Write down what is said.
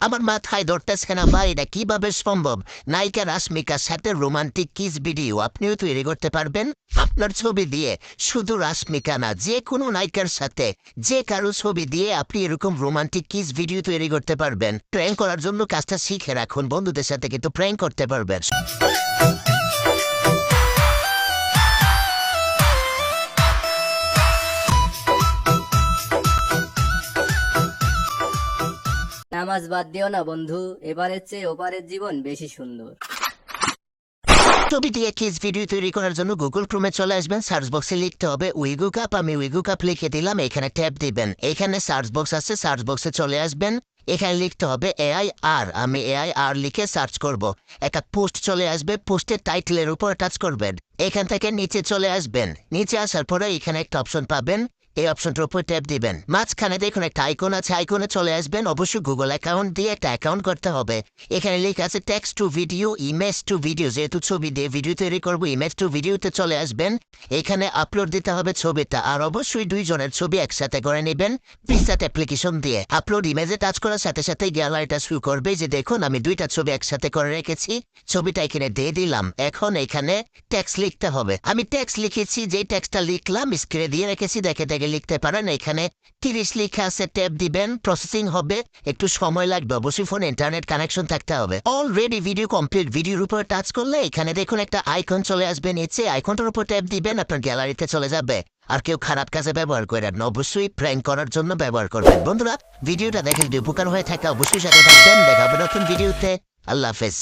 আমার মাথায় ধরতেছে না, ভাই, এটা কীভাবে সম্ভব? নায়িকা রাশ্মিকার সাথে রোমান্টিক কিস ভিডিও আপনিও তৈরি করতে পারবেন। আপনার ছবি দিয়ে শুধু রাশ্মিকা না, যে কোনো নায়িকার সাথে, যে কারও ছবি দিয়ে আপনি এরকম রোমান্টিক কিস ভিডিও তৈরি করতে পারবেন। প্র্যাঙ্ক করার জন্য কাজটা শিখে রাখুন, বন্ধুদের সাথে কিন্তু প্র্যাঙ্ক করতে পারবেন। নামাজ বাদ দিও না, বন্ধু। এবারের চেয়ে ওপারের জীবন বেশি সুন্দর। ছবি দিয়ে ভিডিও তৈরি করার জন্য গুগল ক্রোমে চলে আসবেন। সার্চ বক্সে লিখতে হবে উইগু কাপ আমি উইগু কাপ লিখে দিলাম, এখানে ট্যাপ দিবেন। এখানে সার্চ বক্স আছে সার্চ বক্সে চলে আসবেন। এখানে লিখতে হবে এআই আর আমি এআই আর লিখে সার্চ করব। একটা পোস্ট চলে আসবে পোস্টের টাইটেলের উপর টাচ করবেন। এখান থেকে নিচে চলে আসবেন। নিচে আসার পরে এখানে একটা অপশন পাবেন এই অপশনটার উপর ট্যাপ দিবেন। মাঝখানে দেখুন একটা আইকন আছে আইকনে চলে আসবেন। অবশ্যই গুগল অ্যাকাউন্ট দিয়ে একটা অ্যাকাউন্ট করতে হবে। এখানে লেখা আছে text to video image to video যেহেতু ছবি দিয়ে ভিডিও তৈরি করব ইমেজ টু ভিডিওতে চলে আসবেন। এখানে আপলোড দিতে হবে ছবিটা। আর অবশ্যই দুইজনের ছবি একসাথে করে নেবেন পিসাট অ্যাপ্লিকেশন দিয়ে। আপলোড ইমেজে টাচ করার সাথে সাথে গ্যালারিটা শুরু করবে। যে দেখুন, আমি দুইটা ছবি একসাথে করে রেখেছি। ছবিটা এখানে দিয়ে দিলাম। এখন এখানে ট্যাক্স লিখতে হবে। আমি ট্যাক্স লিখেছি যে ট্যাক্সটা লিখলাম স্ক্রিনে দিয়ে রেখেছি। দেখে দেখে লিখতে পারেন। এখানে তিরিশ লিখে আছে ট্যাপ দিবেন প্রসেসিং হবে, একটু সময় লাগবে, অবশ্যই ফোনে ইন্টারনেট কানেকশন থাকতে হবে। অলরেডি ভিডিও কমপ্লিট ভিডিওর উপর টাচ করলে এখানে দেখুন একটা আইকন চলে আসবে নিচে আইকনটার উপর ট্যাপ দিবেন, আপনার গ্যালারিতে চলে যাবে। আর কেউ খারাপ কাজে ব্যবহার করেন অবশ্যই প্র্যাঙ্ক করার জন্য ব্যবহার করবেন। বন্ধুরা ভিডিওটা দেখে যদি উপকার হয়ে থাকে, অবশ্যই সাথে থাকবেন, দেখা হবে নতুন ভিডিওতে আল্লাহ হাফেজ।